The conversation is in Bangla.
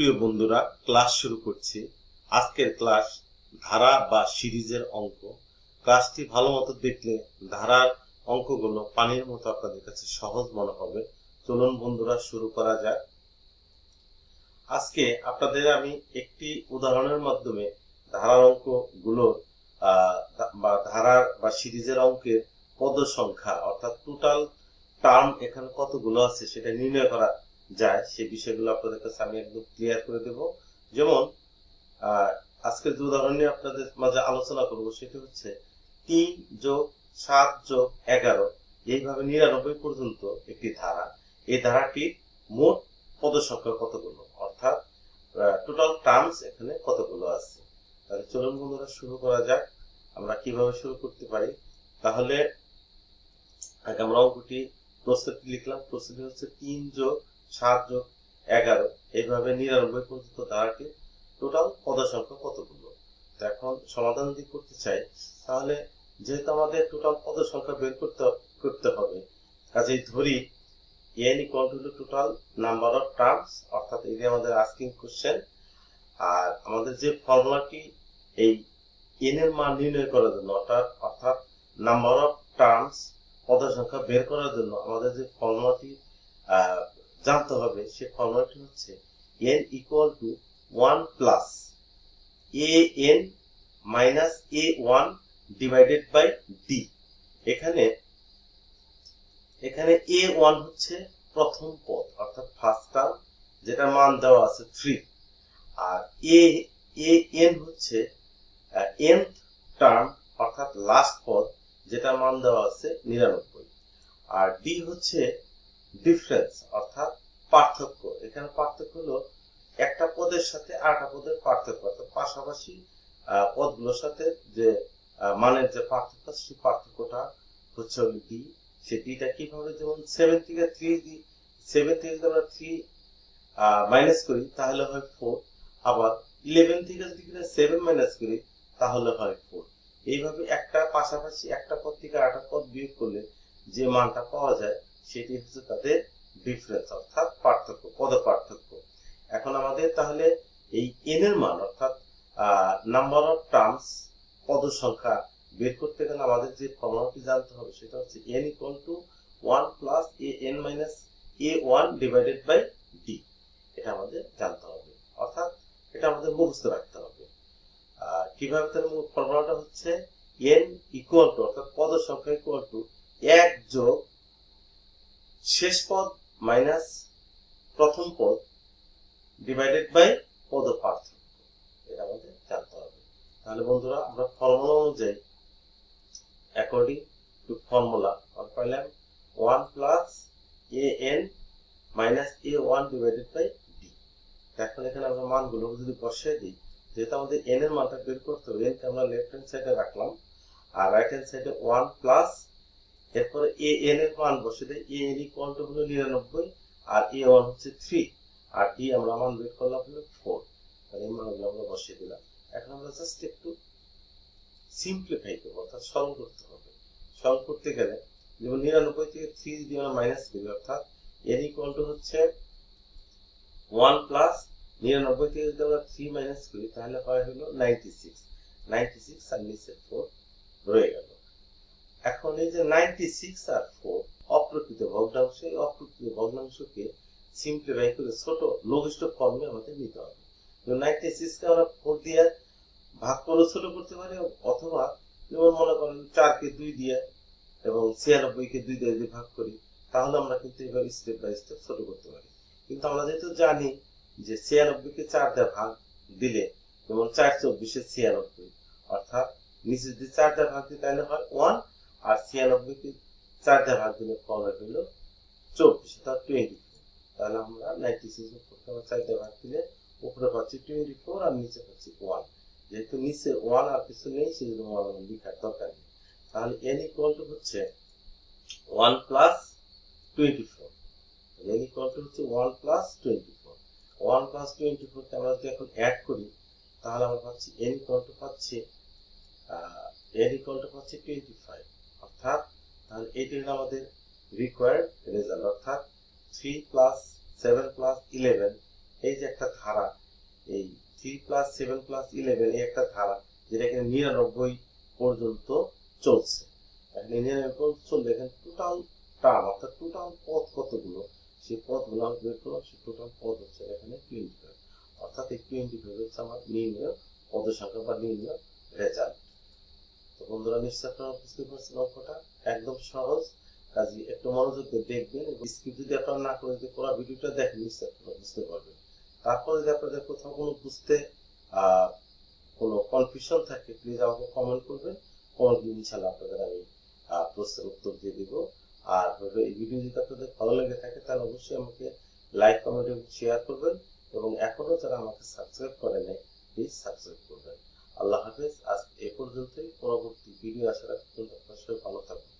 প্রিয় বন্ধুরা ক্লাস শুরু করছি। আজকের ক্লাস ধারা বা সিরিজের অঙ্ক। ক্লাসটি ভালো মতো দেখলে ধারার অঙ্কগুলো পানির মতো আপনাদের কাছে সহজ মনে হবে। চলুন বন্ধুরা শুরু করা যাক। আজকে আপনাদের আমি একটি উদাহরণের মাধ্যমে ধারার অঙ্কগুলোর আহ, বা ধারার বা সিরিজের অঙ্কের পদ সংখ্যা অর্থাৎ টোটাল টার্ম এখানে কতগুলো আছে সেটা নির্ণয় করা যায় সে বিষয়গুলো আপনাদের কাছে আমি একদম ক্লিয়ার করে দেব। যেমন আজকের যে উদাহরণ নিয়ে আপনাদের মাঝে আলোচনা করব সেটা হচ্ছে তিন যোগ সাত যোগ এগারো, এইভাবে নিরানব্বই পর্যন্ত একটি ধারা। এই ধারাটির মোট পদ সংখ্যা কতগুলো? অর্থাৎ টোটাল টার্মস এখানে কতগুলো আছে? তাহলে চলুন বন্ধুরা, শুরু করা যাক। আমরা কীভাবে শুরু করতে পারি? তাহলে আমরা অঙ্কটি প্রস্তুতি লিখলাম। প্রস্তুতি হচ্ছে তিন যোগ সাত যোগ এগারো এইভাবে নিরানব্বই পর্যন্ত ধারাটি টোটাল পদ সংখ্যা কতগুলো? এখন সমাধান যদি করতে চাই, তাহলে যেহেতু আমাদের টোটাল পদ সংখ্যা বের করতে করতে হবে, কাজেই ধরি n equal to total number of terms অর্থাৎ এই আমাদের আস্কিং কোশ্চেন আর আমাদের যে ফর্মুলাটি এই এন এর মান নির্ণয় করার জন্য, অর্থাৎ অর্থাৎ নাম্বার অফ টার্মস পদ সংখ্যা বের করার জন্য, আমাদের যে ফর্মুলাটি জানতে হবে সে ফর্মুলাটি হচ্ছে n equal to one plus a n minus a one divided by d এখানে এখানে এ ওয়ান হচ্ছে প্রথম পদ, অর্থাৎ ফার্স্ট টার্ম যেটা মান দেওয়া আছে থ্রি আর এ এ এন হচ্ছে এন টার্ম অর্থাৎ লাস্ট পদ যেটা মান দেওয়া আছে নিরানব্বই। আর ডি হচ্ছে ডিফারেন্স অর্থাৎ পার্থক্য। এখানে পার্থক্য হলো একটা পদের সাথে আরেকটা পদের পার্থক্য, অর্থাৎ পাশাপাশি পদগুলোর সাথে যে মানের যে পার্থক্য, সেই পার্থক্যটা হচ্ছে হলো ডি সে ডিটা কীভাবে যেমন সেভেন থেকে থ্রি দি সেভেন থেকে যদি আমরা থ্রি মাইনাস করি, তাহলে হয় ফোর আবার ইলেভেন থেকে যদি সেভেন মাইনাস করি, তাহলে হয় ফোর এইভাবে একটা পাশাপাশি একটা পদ থেকে আরেকটা পদ বিয়োগ করলে যে মানটা পাওয়া যায় সেটি হচ্ছে তাদের ডিফারেন্স অর্থাৎ পার্থক্য পদ পার্থক্য এখন আমাদের তাহলে এই এন এর মান, অর্থাৎ নাম্বার অফ টার্মস পদ সংখ্যা বের করতে গেলে আমাদের যে ফর্মুলাটি জানতে হবে, সেটা হচ্ছে n equal to one plus a n minus a one divided by d এটা আমাদের জানতে হবে, অর্থাৎ এটা আমাদের মুখস্থ রাখতে হবে। কীভাবে তাহলে ফর্মুলাটা হচ্ছে এন ইকুয়াল টু অর্থাৎ পদ সংখ্যা ইকুয়াল টু এক যোগ শেষ পদ মাইনাস প্রথম পদ ডিভাইডেড বাই পদ পার্থক্য এটা আমাদের জানতে হবে। তাহলে বন্ধুরা, আমরা ফর্মুলা অনুযায়ী অ্যাকর্ডিং টু ফর্মুলা পাইলাম one plus a n minus a one divided by d এখন এখানে আমরা মানগুলো যদি বসিয়ে দিই, যেহেতু আমাদের এন এর মানটা বের করতে হবে এনকে আমরা লেফট হ্যান্ড সাইডে রাখলাম, আর রাইট হ্যান্ড সাইডে ওয়ান প্লাস এরপরে এ এন এর মান বসে দেয় এ এন ইকুয়াল টু হলো নিরানব্বই, আর এ ওয়ান হচ্ছে থ্রি আর ডি আমরা মান বের করলাম হলো ফোর তাহলে এই মানগুলো আমরা বসিয়ে দিলাম। এখন আমরা জাস্ট একটু সিম্পলিফাই করব, অর্থাৎ সরল করতে হবে। সরল করতে গেলে যেমন নিরানব্বই থেকে থ্রি যদি আমরা মাইনাস করি, অর্থাৎ এন ইকুয়াল টু হচ্ছে ওয়ান প্লাস নিরানব্বই থেকে যদি আমরা থ্রি মাইনাস করি, তাহলে হয় হলো নাইনটি সিক্স নাইনটি সিক্স আর ফোর রয়ে গেল। এখন এই যে নাইনটি সিক্স আর ফোর অপ্রকৃত ভগ্নাংশ, এই অপ্রকৃত ভগ্নাংশকে সিম্পলিফাই করে ছোট লঘিষ্ঠ ফর্মে আমাদের নিতে হবে। নাইনটি সিক্সকে আমরা ফোর দিয়ে ভাগ করে ছোট করতে পারি, অথবা যেমন মনে করেন চারকে দুই দিয়ে এবং ছিয়ানব্বইকে দুই দিয়ে যদি ভাগ করি, তাহলে আমরা কিন্তু এবার স্টেপ বাই স্টেপ ছোট করতে পারি। কিন্তু আমরা যেহেতু জানি যে ছিয়ানব্বইকে চার দিয়ে ভাগ দিলে, যেমন চার চব্বিশে ছিয়ানব্বই, অর্থাৎ নিচে যদি চার দিয়ে ভাগ দিই, তাহলে হয় ওয়ান আর ছিয়ানব্বইকে চার দিয়ে ভাগ দিলে ফর্মে হইল চব্বিশ অর্থাৎ টোয়েন্টি তাহলে আমরা নাইনটি সিক্স আমরা চার দিয়ে ভাগ দিলে উপরে পাচ্ছি টোয়েন্টি ফোর আর নিচে পাচ্ছি ওয়ান যেহেতু নিচে ওয়ান আর কিছু নেই সেই জন্য ওয়ান লিখার দরকার নেই তাহলে এন ইকুয়াল টু হচ্ছে one plus twenty four n equal to হচ্ছে one plus twenty four one plus twenty ফোরকে আমরা যদি এখন অ্যাড করি, তাহলে আমরা পাচ্ছি এন ইকুয়াল টু পাচ্ছি এন ইকুয়াল টু পাচ্ছি টোয়েন্টি ফাইভ অর্থাৎ তাহলে এটি হলো আমাদের রিকোয়ার্ড রেজাল্ট অর্থাৎ three plus seven plus eleven এই যে একটা ধারা, এই three plus seven plus eleven এই একটা ধারা, যেটা এখানে নিরানব্বই পর্যন্ত চলছে। এখানে নিরানব্বই পর্যন্ত চললে এখানে টোটাল টার্ম অর্থাৎ টোটাল পথ কতগুলো? সেই পথগুলো আমি বের করলাম, সেই টোটাল পথ হচ্ছে এখানে টোয়েন্টি ফাইভ অর্থাৎ এই টোয়েন্টি ফাইভ হচ্ছে আমার নির্ণয় পদ সংখ্যা বা নির্ণয় রেজাল্ট তো বন্ধুরা নিশ্চয় আপনারা বুঝতে পারছেন অঙ্কটা। একদম সহজ। কাজে একটু মনোযোগ দিয়ে দেখবেন স্কিপ যদি আপনারা না করে যদি পুরো ভিডিওটা দেখেন নিশ্চয় আপনারা বুঝতে পারবেন। তারপর যদি আপনাদের কোথাও কোনো বুঝতে কোনো কনফিউশন থাকে প্লিজ আমাকে কমেন্ট করবেন। কমেন্ট দিয়ে ইনশাল্লাহ আপনাদের আমি প্রশ্নের উত্তর দিয়ে দিব। আর এই ভিডিও যদি আপনাদের ভালো লেগে থাকে, তাহলে অবশ্যই আমাকে লাইক কমেন্ট এবং শেয়ার করবেন। এবং এখনও যারা আমাকে সাবস্ক্রাইব করে নাই প্লিজ সাবস্ক্রাইব করবেন। আল্লাহ হাফেজ আজ এ পর্যন্তই। পরবর্তী ভিডিও আসার পর্যন্ত আপনার সবাই ভালো থাকবেন।